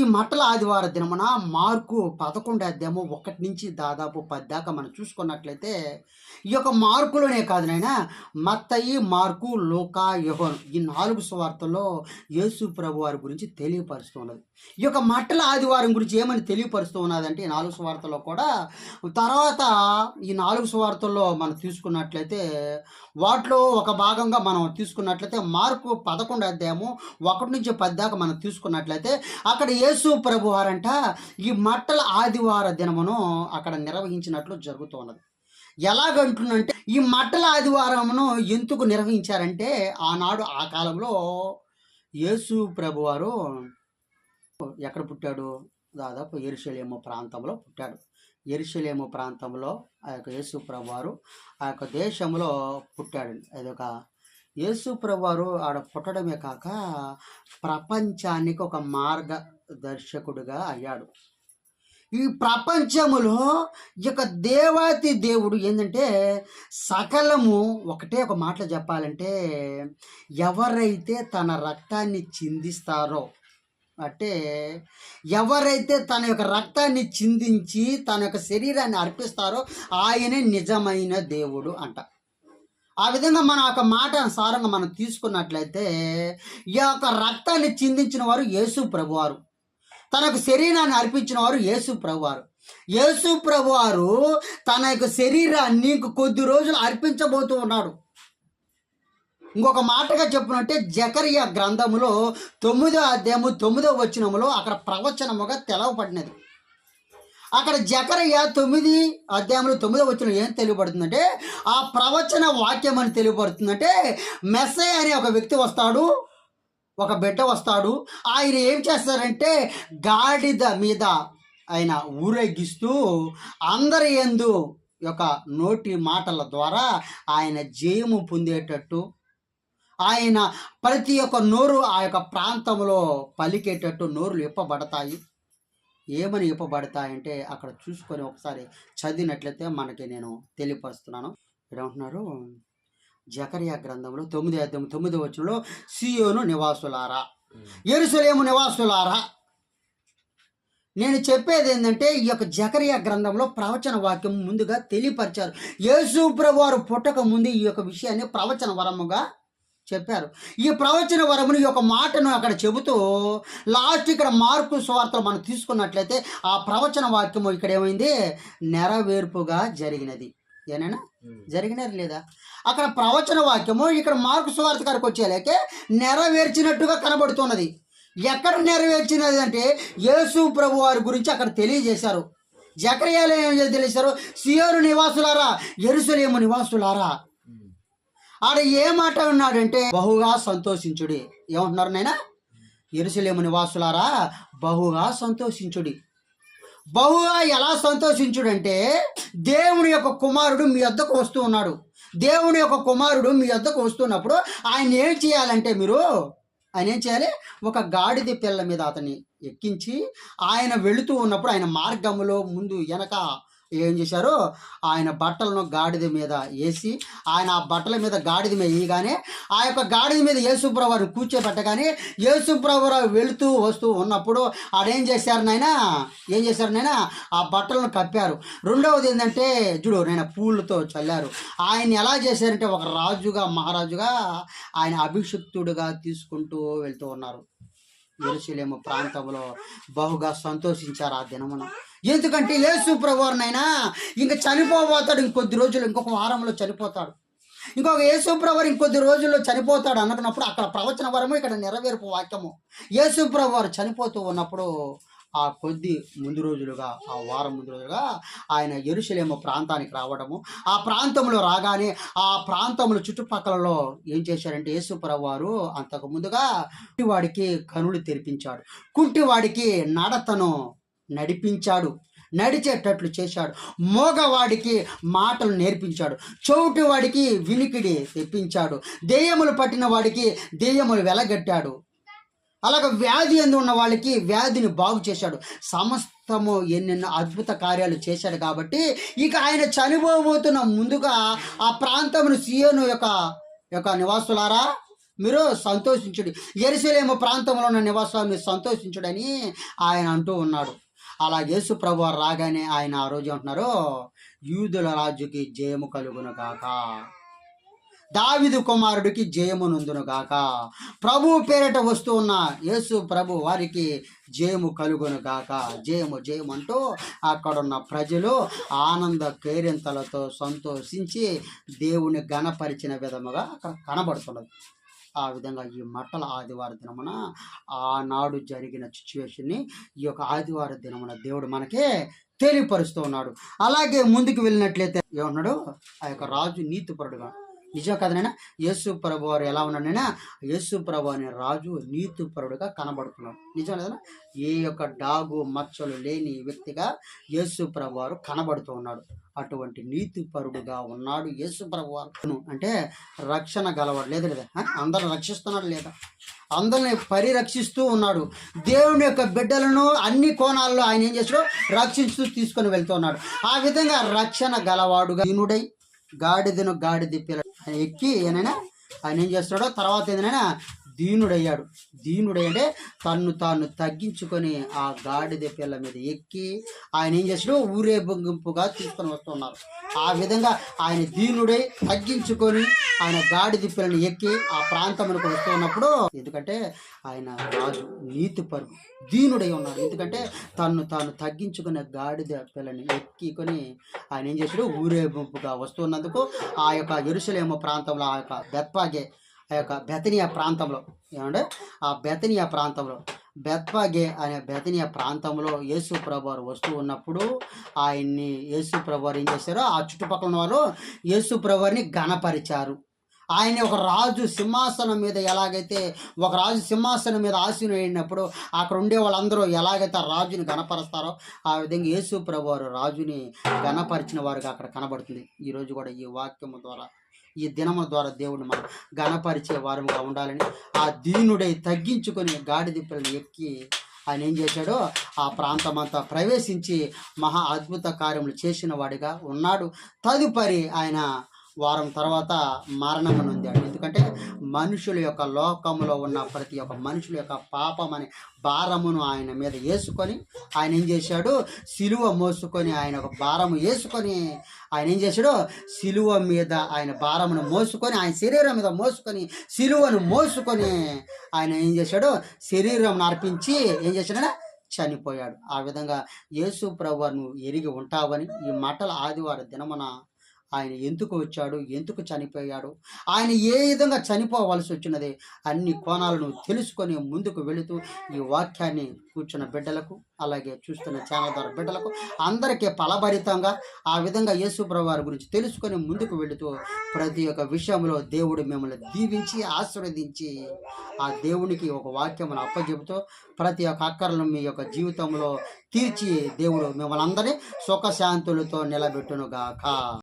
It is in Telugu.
ఈ మట్టల ఆదివార దినమున మార్కు పదకొండు అధ్యాయము ఒకటి నుంచి దాదాపు పది దాకా మనం చూసుకున్నట్లయితే ఈ యొక్క మార్కులోనే కాదు నాయన మత్తయి మార్కు లోకా యోహన్ ఈ నాలుగు సువార్తల్లో యేసు ప్రభు వారి గురించి తెలియపరుస్తూ ఉన్నది. ఈ యొక్క మట్టల ఆదివారం గురించి ఏమని తెలియపరుస్తూ ఉన్నదంటే ఈ నాలుగు సువార్తల్లో కూడా తర్వాత ఈ నాలుగు సువార్తల్లో మనం తీసుకున్నట్లయితే వాటిలో ఒక భాగంగా మనం తీసుకున్నట్లయితే మార్కు పదకొండు అధ్యాయము ఒకటి నుంచి పది దాకా మనం తీసుకున్నట్లయితే అక్కడ యేసు ప్రభు వారంట ఈ మట్టల ఆదివార దినమును అక్కడ నిర్వహించినట్లు జరుగుతున్నది. ఎలాగంటున్నంటే ఈ మట్టల ఆదివారమును ఎందుకు నిర్వహించారంటే ఆనాడు ఆ కాలంలో యేసు ప్రభు వారు ఎక్కడ పుట్టాడు? దాదాపు ఎరుషలేము ప్రాంతంలో పుట్టాడు. ఎరుషలేము ప్రాంతంలో ఆ యొక్క యేసు ప్రభు వారు ఆ యొక్క దేశంలో పుట్టాడు. అదొక యేసు ప్రభు వారు ఆడ పుట్టడమే కాక ప్రపంచానికి ఒక మార్గ దర్శకుడుగా అయ్యాడు. ఈ ప్రపంచములో ఈ యొక్క దేవాతి దేవుడు ఏంటంటే సకలము ఒకటే ఒక మాటలు చెప్పాలంటే ఎవరైతే తన రక్తాన్ని చిందిస్తారో అంటే ఎవరైతే తన యొక్క రక్తాన్ని చిందించి తన యొక్క శరీరాన్ని అర్పిస్తారో ఆయనే నిజమైన దేవుడు అంట. ఆ విధంగా మనం ఒక మాట సారంగా మనం తీసుకున్నట్లయితే ఈ యొక్క రక్తాన్ని చిందించిన వారు యేసు ప్రభువారు. తనకు శరీరాన్ని అర్పించిన వారు యేసు ప్రభువారు. యేసు ప్రభువారు తన యొక్క శరీరాన్ని కొద్ది రోజులు అర్పించబోతూ ఉన్నాడు. ఇంకొక మాటగా చెప్పినట్టే జకరియా గ్రంథములో తొమ్మిదో అధ్యాయము తొమ్మిదో వచనములో అక్కడ ప్రవచనముగా తెలవబడినది. అక్కడ జకరయ్య తొమ్మిది అధ్యాయంలో తొమ్మిదో వచ్చిన ఏం తెలియబడుతుందంటే ఆ ప్రవచన వాక్యం అని తెలియబడుతుందంటే మెస్సే అనే ఒక వ్యక్తి వస్తాడు ఒక బిడ్డ వస్తాడు. ఆయన ఏం చేస్తారంటే గాడిద మీద ఆయన ఊరేగిస్తూ అందరి ఎందు యొక్క నోటి మాటల ద్వారా ఆయన జయము పొందేటట్టు ఆయన ప్రతి ఒక్క నోరు ఆ యొక్క ప్రాంతంలో పలికేటట్టు నోరులు ఇప్పబడతాయి. ఏమని ఇప్పబడతాయంటే అక్కడ చూసుకొని ఒకసారి చదివినట్లయితే మనకి నేను తెలియపరుస్తున్నాను. ఏమంటున్నారు? జకరియా గ్రంథంలో తొమ్మిది అధ్యాయం తొమ్మిది వచ్చంలో సియోను నివాసులారా. ఎరుసలేము నివాసులారా. నేను చెప్పేది ఏంటంటే ఈ యొక్క జకరియా గ్రంథంలో ప్రవచన వాక్యం ముందుగా తెలియపరిచారు. యేసు వారు పుట్టక ముందు ఈ యొక్క విషయాన్ని ప్రవచన వరముగా చెప్పారు. ఈ ప్రవచన వరముని ఈ యొక్క మాటను అక్కడ చెబుతూ లాస్ట్ ఇక్కడ మార్పు స్వార్థలు మనం తీసుకున్నట్లయితే ఆ ప్రవచన వాక్యము ఇక్కడ ఏమైంది? నెరవేర్పుగా జరిగినది. ఏనైనా జరిగినది లేదా? అక్కడ ప్రవచన వాక్యము ఇక్కడ మార్కు సువార్త గారికి వచ్చేలాకే నెరవేర్చినట్టుగా కనబడుతున్నది. ఎక్కడ నెరవేర్చినది అంటే యేసు ప్రభు వారి గురించి అక్కడ తెలియజేశారు. జకర్యాలు ఏం తెలియజేశారు? సియోరు నివాసులారా ఎరుసలేము నివాసులారా. ఆడ ఏ మాట ఉన్నాడంటే బహుగా సంతోషించుడి. ఏమంటున్నారు నాయన? ఎరుసలేము నివాసులారా బహుగా సంతోషించుడి. బహుగా ఎలా సంతోషించుడంటే దేవుని యొక్క కుమారుడు మీ వద్దకు వస్తూ ఉన్నాడు. దేవుని యొక్క కుమారుడు మీ వద్దకు వస్తున్నప్పుడు ఆయన ఏం చేయాలంటే మీరు ఆయన ఏం చేయాలి? ఒక గాడిద పిల్ల మీద అతన్ని ఎక్కించి ఆయన వెళుతూ ఉన్నప్పుడు ఆయన మార్గంలో ముందు వెనక ఏం చేశారు ఆయన బట్టలను గాడిద మీద వేసి ఆయన ఆ బట్టల మీద గాడిద మీద వేయగానే ఆ యొక్క గాడిద మీద యేసుప్రభుని కూర్చోబెట్టగానే యేసుప్రభురావు వెళుతూ వస్తూ ఉన్నప్పుడు ఆడేం చేశారు నాయన? ఏం చేశారు నాయన? ఆ బట్టలను కప్పారు. రెండవది ఏంటంటే చూడు నేను పూలతో చల్లారు. ఆయన ఎలా చేశారంటే ఒక రాజుగా మహారాజుగా ఆయన అభిషిక్తుడుగా తీసుకుంటూ వెళ్తూ ఉన్నారు. ఎరుసలేము ప్రాంతంలో బహుగా సంతోషించారు ఆ దినమున. ఎందుకంటే యేసు ప్రభువారినైనా ఇంకా చనిపోబోతాడు ఇంకొద్ది రోజులు ఇంకొక వారంలో చనిపోతాడు. ఇంకొక యేసు ఇంకొద్ది రోజుల్లో చనిపోతాడు అనుకున్నప్పుడు అక్కడ ప్రవచన వరము ఇక్కడ నెరవేర్పు వాక్యము. యేసు చనిపోతూ ఉన్నప్పుడు ఆ కొద్ది ముందు రోజులుగా ఆ వారం ముందు రోజులుగా ఆయన ఎరుసలేము ప్రాంతానికి రావడము. ఆ ప్రాంతంలో రాగానే ఆ ప్రాంతంలో చుట్టుపక్కలలో ఏం చేశారంటే యేసుప్రభు వారు అంతకు ముందుగా కుంటివాడికి కనులు తెరిపించాడు. కుంటివాడికి నడతను నడిపించాడు. నడిచేటట్లు చేశాడు. మోగవాడికి మాటలు నేర్పించాడు. చౌటి వాడికి వినికిడి తెప్పించాడు. దెయ్యములు పట్టిన వాడికి దెయ్యములు వెలగట్టాడు. అలాగ వ్యాధి ఎందు ఉన్న వాళ్ళకి వ్యాధిని బాగు చేశాడు. సమస్తము ఎన్నెన్నో అద్భుత కార్యాలు చేశాడు కాబట్టి ఇక ఆయన చనిపోబోతున్న ముందుగా ఆ ప్రాంతమును సియోను యొక్క యొక్క నివాసులారా మీరు సంతోషించుడు. ఎరుసలేము ప్రాంతంలో ఉన్న నివాసాలు మీరు సంతోషించుడని ఆయన అంటూ ఉన్నాడు. అలా యేసు ప్రభు రాగానే ఆయన ఆ రోజు అంటున్నారు యూదుల రాజుకి జయము కలుగును కాక దావిదు కుమారుడికి జయము గాక. ప్రభు పేరిట వస్తూ ఉన్న యేసు ప్రభు వారికి జయము కలుగును గాక. జయము జయము అంటూ అక్కడున్న ప్రజలు ఆనంద కేరింతలతో సంతోషించి దేవుని గణపరిచిన విధముగా అక్కడ కనబడుతున్నది. ఆ విధంగా ఈ మట్టల ఆదివార దినమున ఆనాడు జరిగిన సిచ్యువేషన్ని ఈ యొక్క ఆదివార దినమున దేవుడు మనకే తెలియపరుస్తూ ఉన్నాడు. అలాగే ముందుకు వెళ్ళినట్లయితే ఏమన్నాడు ఆ యొక్క రాజు నీతిపరుడుగా నిజం కదనైనా యేసు ప్రభు వారు ఎలా ఉన్నాడైనా యేసు ప్రభు అనే రాజు నీతిపరుడుగా కనబడుతున్నాడు. నిజం లేదనా ఏ యొక్క డాగు మచ్చలు లేని వ్యక్తిగా యేసు ప్రభు వారు కనబడుతూ ఉన్నాడు. అటువంటి నీతిపరుడుగా ఉన్నాడు యేసు ప్రభు వారు అంటే రక్షణ గలవాడు. లేదు లేదా? అందరు రక్షిస్తున్నాడు లేదా? అందరిని పరిరక్షిస్తూ ఉన్నాడు. దేవుని యొక్క బిడ్డలను అన్ని కోణాల్లో ఆయన ఏం చేస్తాడు రక్షిస్తూ తీసుకొని వెళ్తూ ఉన్నాడు. ఆ విధంగా రక్షణ గలవాడుగా దీనుడై గాడిదను గాడిది పిల్ల ఎక్కి ఏనైనా ఆయన ఏం చేస్తాడో తర్వాత ఏదైనా దీనుడయ్యాడు. దీనుడై అంటే తన్ను తాను తగ్గించుకొని ఆ గాడిద పిల్ల మీద ఎక్కి ఆయన ఏం చేసాడు ఊరేగింపుగా తీసుకొని వస్తున్నారు ఆ విధంగా ఆయన దీనుడై తగ్గించుకొని ఆయన గాడిద పిల్లని ఎక్కి ఆ ప్రాంతమునకు వస్తున్నప్పుడు ఎందుకంటే ఆయన రాజు నీతి పరుగు దీనుడై ఉన్నాడు. ఎందుకంటే తన్ను తాను తగ్గించుకునే గాడిద పిల్లని ఎక్కికొని ఆయన ఏం చేశాడు? ఊరేగింపుగా వస్తున్నందుకు ఆ యొక్క ఎరుసలేమ ప్రాంతంలో ఆ యొక్క బెత్పాగే ఆ యొక్క బెతనియా ప్రాంతంలో. ఏమంటే ఆ బెతనియా ప్రాంతంలో బెత్వాగే అనే బెతనియా ప్రాంతంలో యేసు ప్రభువారు వస్తూ ఉన్నప్పుడు ఆయన్ని యేసు ప్రభువారు ఏం చేశారో ఆ చుట్టుపక్కల ఉన్న వాళ్ళు యేసు ప్రభువారిని గణపరిచారు ఆయన ఒక రాజు సింహాసనం మీద ఎలాగైతే ఒక రాజు సింహాసనం మీద ఆశీను అయినప్పుడు అక్కడ ఉండే వాళ్ళందరూ ఎలాగైతే ఆ రాజుని గణపరుస్తారో ఆ విధంగా యేసు ప్రభువారు రాజుని గణపరిచిన వారికి అక్కడ కనబడుతుంది. ఈరోజు కూడా ఈ వాక్యము ద్వారా ఈ దినము ద్వారా దేవుడు మనం గణపరిచే వారముగా ఉండాలని ఆ దీనుడై తగ్గించుకొని గాడిదిప్పలను ఎక్కి ఆయన ఏం చేశాడో ఆ ప్రాంతమంతా ప్రవేశించి మహా అద్భుత కార్యములు చేసిన వాడిగా ఉన్నాడు. తదుపరి ఆయన వారం తర్వాత మరణము నొందాడు. ఎందుకంటే మనుషుల యొక్క లోకములో ఉన్న ప్రతి ఒక్క మనుషుల యొక్క పాపం అనే భారమును ఆయన మీద వేసుకొని ఆయన ఏం చేశాడు? సిలువ మోసుకొని ఆయన ఒక భారము వేసుకొని ఆయన ఏం చేశాడు? సిలువ మీద ఆయన భారమును మోసుకొని ఆయన శరీరం మీద మోసుకొని సిలువను మోసుకొని ఆయన ఏం చేశాడు? శరీరం అర్పించి ఏం చేశాడు చనిపోయాడు. ఆ విధంగా యేసు ప్రభు నువ్వు ఎరిగి ఉంటావని ఈ మాటలు ఆదివారం దినమున ఆయన ఎందుకు వచ్చాడు? ఎందుకు చనిపోయాడు? ఆయన ఏ విధంగా చనిపోవలసి వచ్చినది? అన్ని కోణాలను తెలుసుకొని ముందుకు వెళుతూ ఈ వాక్యాన్ని కూర్చున్న బిడ్డలకు అలాగే చూస్తున్న ఛానల్ ద్వారా బిడ్డలకు అందరికీ ఫలభరితంగా ఆ విధంగా యేసుప్రభు వారి గురించి తెలుసుకొని ముందుకు వెళుతూ ప్రతి ఒక్క విషయంలో దేవుడు మిమ్మల్ని దీవించి ఆశీర్వదించి ఆ దేవునికి ఒక వాక్యమును అప్పజెబుతూ ప్రతి ఒక్క అక్కర్లను మీ యొక్క జీవితంలో తీర్చి దేవుడు మిమ్మల్ని అందరినీ సుఖశాంతులతో నిలబెట్టునుగాక.